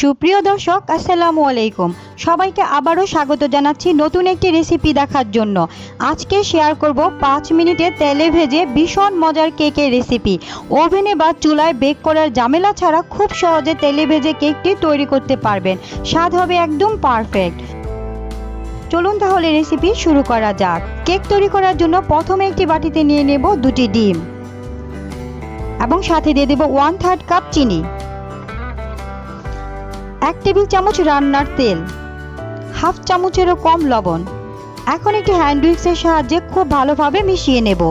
সুপ্রিয় দর্শক, আসসালামু আলাইকুম। সবাইকে আবারও স্বাগত জানাচ্ছি নতুন একটি রেসিপি দেখার জন্য। আজকে শেয়ার করব পাঁচ মিনিটে তেলে ভেজে ভীষণ মজার কেকের রেসিপি ওভেনে বা চুলায় বেক করার ঝামেলা ছাড়া খুব সহজে তেলে ভেজে কেকটি তৈরি করতে পারবেন। স্বাদ হবে একদম পারফেক্ট চলুন তাহলে রেসিপি শুরু করা যাক। কেক তৈরি করার জন্য প্রথমে একটি বাটিতে নিয়ে নেব দুটি ডিম। এবং সাথে দিয়ে দেব ওয়ান থার্ড কাপ চিনি। এক টেবিল চামচ রান্নার তেল, হাফ চামচেরও কম লবণ। এখন একটি হ্যান্ড উইক্সের সাহায্যে খুব ভালোভাবে মিশিয়ে নেব।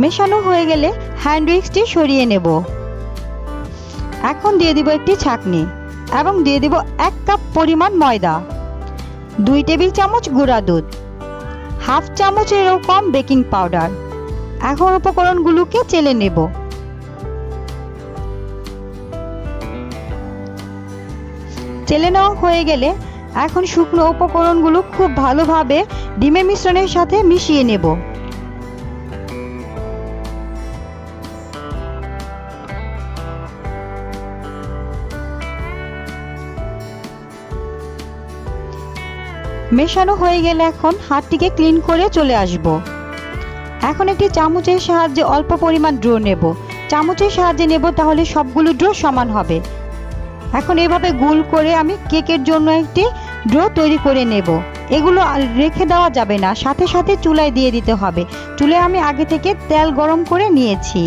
মেশানো হয়ে গেলে হ্যান্ড উইক্সটি সরিয়ে নেব। এখন দিয়ে দিব একটি ছাঁকনি এবং দিয়ে দিব এক কাপ পরিমাণ ময়দা, দুই টেবিল চামচ গুঁড়া দুধ, হাফ চামচেরও কম বেকিং পাউডার। এখন উপকরণগুলোকে চেলে নেব। চেলে নেওয়া হয়ে গেলে এখন শুকনো উপকরণগুলো খুব ভালোভাবে ডিমের মিশ্রণের সাথে মিশিয়ে নেব। মেশানো হয়ে গেলে এখন হাতটিকে ক্লিন করে চলে আসব। এখন একটি চামচের সাহায্যে অল্প পরিমাণ ড্রো নেব। চামচের সাহায্যে নেব তাহলে সবগুলো ড্রো সমান হবে। এখন এভাবে গোল করে আমি কেকের জন্য একটি ড্রো তৈরি করে নেব। এগুলো রেখে দেওয়া যাবে না, সাথে সাথে চুলায় দিয়ে দিতে হবে। চুলায় আমি আগে থেকে তেল গরম করে নিয়েছি।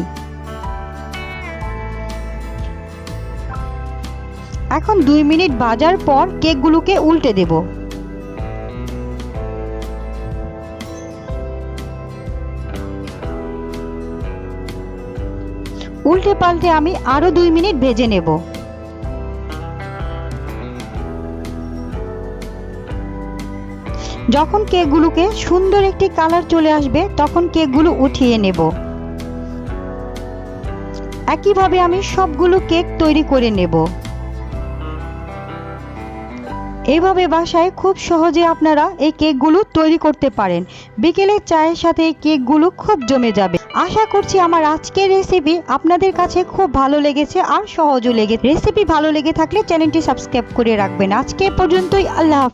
এখন দুই মিনিট ভাজার পর কেকগুলোকে উল্টে দেব। উল্টে পাল্টে আমি আরও দুই মিনিট ভেজে নেব। যখন কেকগুলোকে সুন্দর একটি কালার চলে আসবে, তখন কেকগুলো উঠিয়ে নেব। একইভাবে আমি সবগুলো কেক তৈরি করে নেব। এইভাবে বাসায় খুব সহজে আপনারা এই কেকগুলো তৈরি করতে পারেন। বিকেলের চায়ের সাথে এই কেকগুলো খুব জমে যাবে। আশা করছি আমার আজকের রেসিপি আপনাদের কাছে খুব ভালো লেগেছে আর সহজও লেগেছে। রেসিপি ভালো লেগে থাকলে চ্যানেলটি সাবস্ক্রাইব করে রাখবেন। আজকে পর্যন্তই, আল্লাহ।